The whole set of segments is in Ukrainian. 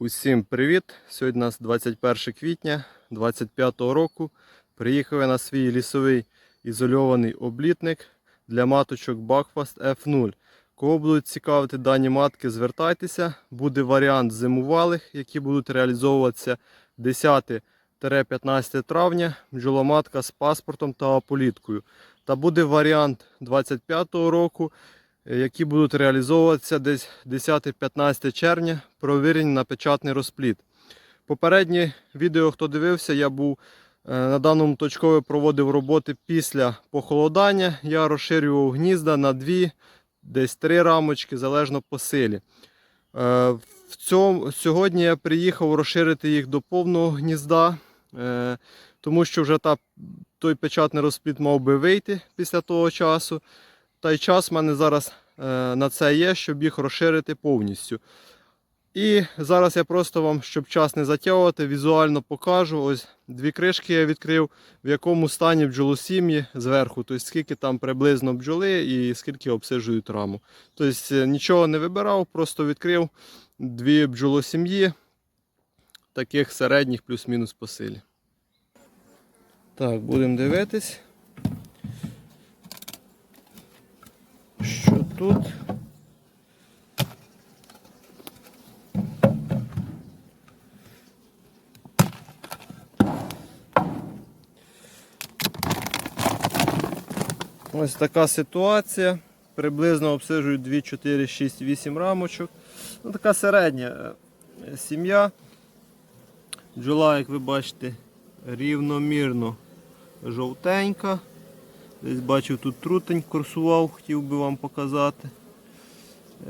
Усім привіт! Сьогодні у нас 21 квітня 2025 року. Приїхав я на свій лісовий ізольований облітник для маточок Buckfast F0. Кого будуть цікавити дані матки, звертайтеся. Буде варіант зимувалих, які будуть реалізовуватися 10-15 травня. Бджоломатка з паспортом та аполіткою. Та буде варіант 25 року які будуть реалізовуватися десь 10-15 червня, провірені на печатний розплід. Попереднє відео, хто дивився, я був е, на даному точкові проводив роботи після похолодання. Я розширював гнізда на 2, десь 3 рамочки, залежно по силі. Е, В цьому, сьогодні я приїхав розширити їх до повного гнізда, е, тому що вже та, той печатний розплід мав би вийти після того часу. Та й час в мене зараз е, на це є, щоб їх розширити повністю. І зараз я просто вам, щоб час не затягувати, візуально покажу. Ось дві кришки я відкрив, в якому стані бджолосім'ї зверху. Тобто скільки там приблизно бджоли і скільки обсижують раму. Тобто е, нічого не вибирав, просто відкрив дві бджолосім'ї, таких середніх плюс-мінус по силі. Так, будемо дивитись. що тут. Ось така ситуація. Приблизно обсижують 2, 4, 6, 8 рамочок. Ну, така середня е, сім'я. Бджола, як ви бачите, рівномірно жовтенька. Десь бачив тут трутень курсував, хотів би вам показати.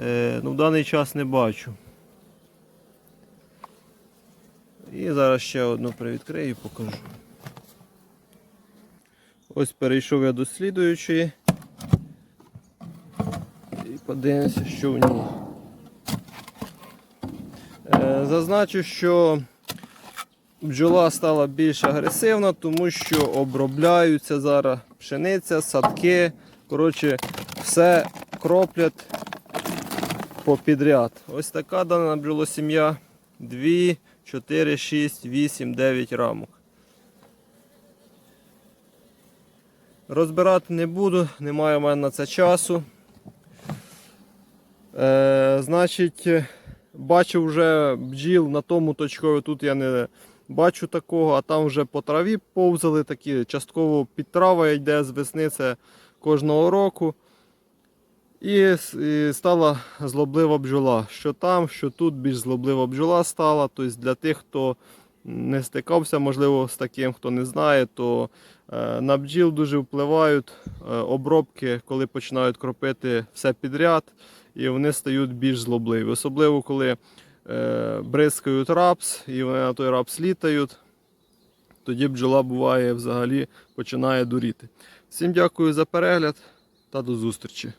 Е, ну, В даний час не бачу. І зараз ще одну привідкрию і покажу. Ось перейшов я до слідуючої. І подивимося, що в ній. Е, зазначу, що бджола стала більш агресивна, тому що обробляються зараз пшениця, садки. Коротше, все кроплять попідряд. Ось така дана бджолосім'я. 2, 4, 6, 8, 9 рамок. Розбирати не буду, немає в мене на це часу. Е, Значить, бачив вже бджіл на тому точкові, тут я не бачу такого, а там вже по траві повзали такі, частково підтрава йде з весни це кожного року. І, стала злоблива бджола. Що там, що тут більш злоблива бджола стала. Тобто для тих, хто не стикався, можливо, з таким, хто не знає, то е, на бджіл дуже впливають е, обробки, коли починають кропити все підряд, і вони стають більш злобливі. Особливо коли бризкають рапс і вони на той рапс літають, тоді бджола буває взагалі починає дуріти. Всім дякую за перегляд та до зустрічі.